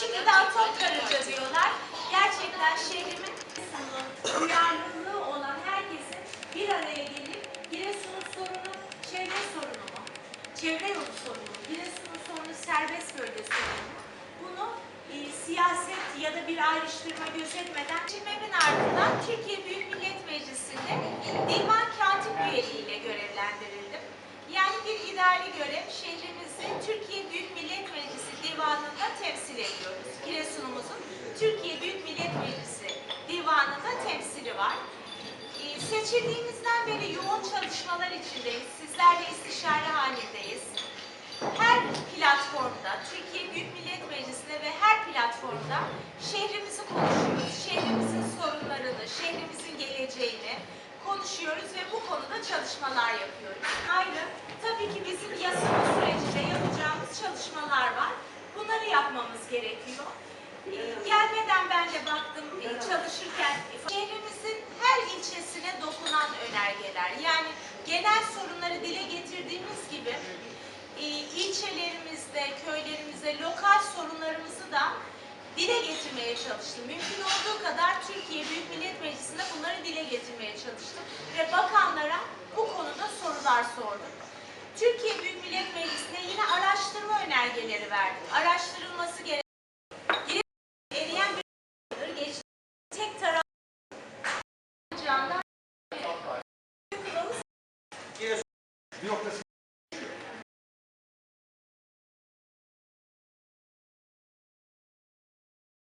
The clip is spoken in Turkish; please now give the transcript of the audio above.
Karınca diyorlar. Gerçekten şehrimin duyarlılığı olan herkesin bir araya gelip Giresun'un sorunu çevre sorunu mu? Çevre yolu sorunu mu? Giresun'un sorunu serbest bölge sorunu mu? Bunu e, siyaset ya da bir ayrıştırma gözetmeden seçilmemin ardından Türkiye Büyük Millet Meclisi'nde divan katip üyeliğiyle görevlendirildim. Yani bir idari görev şehrimizi Türkiye Büyük Millet var. Ee, Seçildiğimizden beri yoğun çalışmalar içindeyiz. Sizlerle istişare halindeyiz. Her platformda, Türkiye Büyük Millet Meclisi'nde ve her platformda şehrimizi konuşuyoruz. Şehrimizin sorunlarını, şehrimizin geleceğini konuşuyoruz ve bu konuda çalışmalar yapıyoruz. Ayrı, tabii ki bizim yasama sürecinde yapacağımız çalışmalar var. Bunları yapmamız gerekiyor. Ee, Gelmeden ben de baktım e, çalışırken e, ilçesine önergeler. Yani genel sorunları dile getirdiğimiz gibi e, ilçelerimizde, köylerimizde lokal sorunlarımızı da dile getirmeye çalıştım. Mümkün olduğu kadar Türkiye Büyük Millet Meclisi'nde bunları dile getirmeye çalıştım. Ve bakanlara bu konuda sorular sordum. Türkiye Büyük Millet Viu